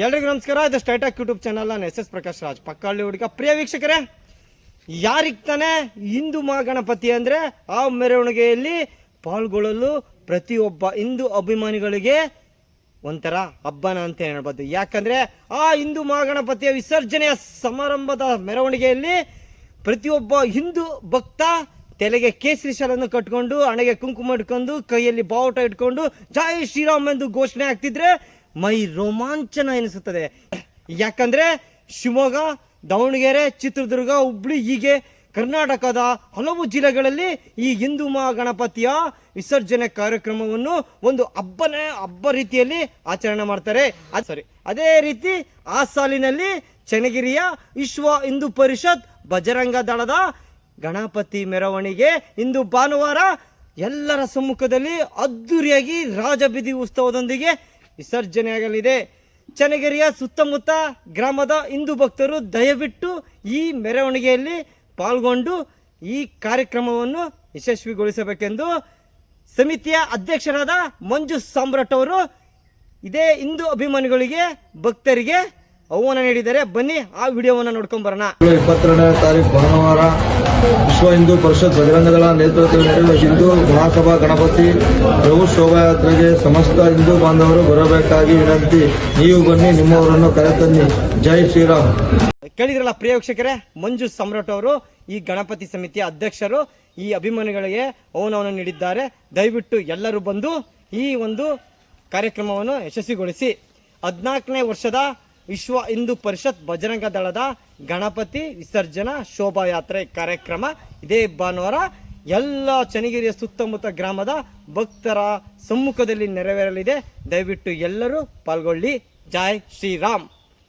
ಎಲ್ರಿಗೂ ನಮಸ್ಕಾರ. ಇದು ಸ್ಟೈಟಾಕ್ ಯೂಟ್ಯೂಬ್ ಚಾನಲ್ ನಾನು ಎಸ್ ಎಸ್ ಪ್ರಕಾಶ್ ರಾಜ್. ಪಕ್ಕಳ್ಳಿ ಹುಡುಗ. ಪ್ರಿಯ ವೀಕ್ಷಕರೇ, ಯಾರಿಗೆ ತಾನೇ ಹಿಂದೂ ಮಹಾಗಣಪತಿ ಅಂದರೆ ಆ ಮೆರವಣಿಗೆಯಲ್ಲಿ ಪಾಲ್ಗೊಳ್ಳಲು ಪ್ರತಿಯೊಬ್ಬ ಹಿಂದೂ ಅಭಿಮಾನಿಗಳಿಗೆ ಒಂಥರ ಹಬ್ಬನ ಅಂತ ಹೇಳ್ಬೋದು. ಯಾಕಂದರೆ ಆ ಹಿಂದೂ ಮಹಾಗಣಪತಿಯ ವಿಸರ್ಜನೆಯ ಸಮಾರಂಭದ ಮೆರವಣಿಗೆಯಲ್ಲಿ ಪ್ರತಿಯೊಬ್ಬ ಹಿಂದೂ ಭಕ್ತ ತಲೆಗೆ ಕೇಸರಿ ಶಾಲನ್ನು ಕಟ್ಕೊಂಡು, ಹಣೆಗೆ ಕುಂಕುಮ ಇಟ್ಕೊಂಡು, ಕೈಯಲ್ಲಿ ಬಾವುಟ ಇಟ್ಕೊಂಡು, ಜೈ ಶ್ರೀರಾಮ್ ಎಂದು ಘೋಷಣೆ ಆಗ್ತಿದ್ರೆ ಮೈ ರೋಮಾಂಚನ ಎನಿಸುತ್ತದೆ. ಯಾಕಂದ್ರೆ ಶಿವಮೊಗ್ಗ, ದಾವಣಗೆರೆ, ಚಿತ್ರದುರ್ಗ, ಹುಬ್ಳಿ, ಹೀಗೆ ಕರ್ನಾಟಕದ ಹಲವು ಜಿಲ್ಲೆಗಳಲ್ಲಿ ಈ ಹಿಂದೂ ಮಹಾಗಣಪತಿಯ ವಿಸರ್ಜನೆ ಕಾರ್ಯಕ್ರಮವನ್ನು ಒಂದು ಹಬ್ಬನೇ ಹಬ್ಬ ರೀತಿಯಲ್ಲಿ ಆಚರಣೆ ಮಾಡ್ತಾರೆ. ಸಾರಿ ಸರಿ ಅದೇ ರೀತಿ ಆ ಸಾಲಿನಲ್ಲಿ ಚನ್ನಗಿರಿಯ ವಿಶ್ವ ಹಿಂದೂ ಪರಿಷತ್ ಬಜರಂಗ ದಳದ ಗಣಪತಿ ಮೆರವಣಿಗೆ ಇಂದು ಭಾನುವಾರ ಎಲ್ಲರ ಸಮ್ಮುಖದಲ್ಲಿ ಅದ್ದೂರಿಯಾಗಿ ರಾಜಬೀದಿ ಉತ್ಸವದೊಂದಿಗೆ ವಿಸರ್ಜನೆಯಾಗಲಿದೆ ಚನ್ನಗಿರಿಯ ಸುತ್ತಮುತ್ತ ಗ್ರಾಮದ ಹಿಂದೂ ಭಕ್ತರು ದಯವಿಟ್ಟು ಈ ಮೆರವಣಿಗೆಯಲ್ಲಿ ಪಾಲ್ಗೊಂಡು ಈ ಕಾರ್ಯಕ್ರಮವನ್ನು ಯಶಸ್ವಿಗೊಳಿಸಬೇಕೆಂದು ಸಮಿತಿಯ ಅಧ್ಯಕ್ಷರಾದ ಮಂಜು ಸಾಮ್ರಾಟ್ ಅವರು ಇದೇ ಹಿಂದೂ ಅಭಿಮಾನಿಗಳಿಗೆ, ಭಕ್ತರಿಗೆ ಆಹ್ವಾನ ನೀಡಿದ್ದಾರೆ ಬನ್ನಿ ಆ ವಿಡಿಯೋವನ್ನು ನೋಡ್ಕೊಂಡ್ ಬರೋಣ. ಇಪ್ಪತ್ತೆರಡನೇ ತಾರೀಕು ಭಾನುವಾರ ವಿಶ್ವ ಹಿಂದೂ ಪರಿಷತ್ ಬಜರಂಗದಳ ನೇತೃತ್ವದಲ್ಲಿ ನಡೆಯುವ ಹಿಂದೂ ಮಹಾಸಭಾ ಗಣಪತಿ ಪ್ರಭು ಶೋಭಾಯಾತ್ರೆಗೆ ಸಮಸ್ತ ಹಿಂದೂ ಬಾಂಧವರು ಬರಬೇಕಾಗಿ ವಿನಂತಿ. ನೀವು ಬನ್ನಿ ನಿಮ್ಮವರನ್ನು ಕರೆತನ್ನಿ. ಜೈ ಶ್ರೀರಾಮ್. ಕೇಳಿದ್ರಲ್ಲ ಪ್ರಿಯ ವೀಕ್ಷಕರೇ ಮಂಜು ಸಮ್ರಾಟ್ ಅವರು ಈ ಗಣಪತಿ ಸಮಿತಿಯ ಅಧ್ಯಕ್ಷರು ಈ ಅಭಿಮಾನಿಗಳಿಗೆ ಅವನವನ್ನು ನೀಡಿದ್ದಾರೆ. ದಯವಿಟ್ಟು ಎಲ್ಲರೂ ಬಂದು ಈ ಒಂದು ಕಾರ್ಯಕ್ರಮವನ್ನು ಯಶಸ್ವಿಗೊಳಿಸಿ. ಹದಿನಾಲ್ಕನೇ ವರ್ಷದ ವಿಶ್ವ ಹಿಂದೂ ಪರಿಷತ್ ಬಜರಂಗ ದಳದ ಗಣಪತಿ ವಿಸರ್ಜನಾ ಶೋಭಾಯಾತ್ರೆ ಕಾರ್ಯಕ್ರಮ ಇದೇ ಭಾನುವಾರ ಎಲ್ಲ ಚನ್ನಗಿರಿಯ ಸುತ್ತಮುತ್ತ ಗ್ರಾಮದ ಭಕ್ತರ ಸಮ್ಮುಖದಲ್ಲಿ ನೆರವೇರಲಿದೆ. ದಯವಿಟ್ಟು ಎಲ್ಲರೂ ಪಾಲ್ಗೊಳ್ಳಿ. ಜೈ ಶ್ರೀರಾಮ್.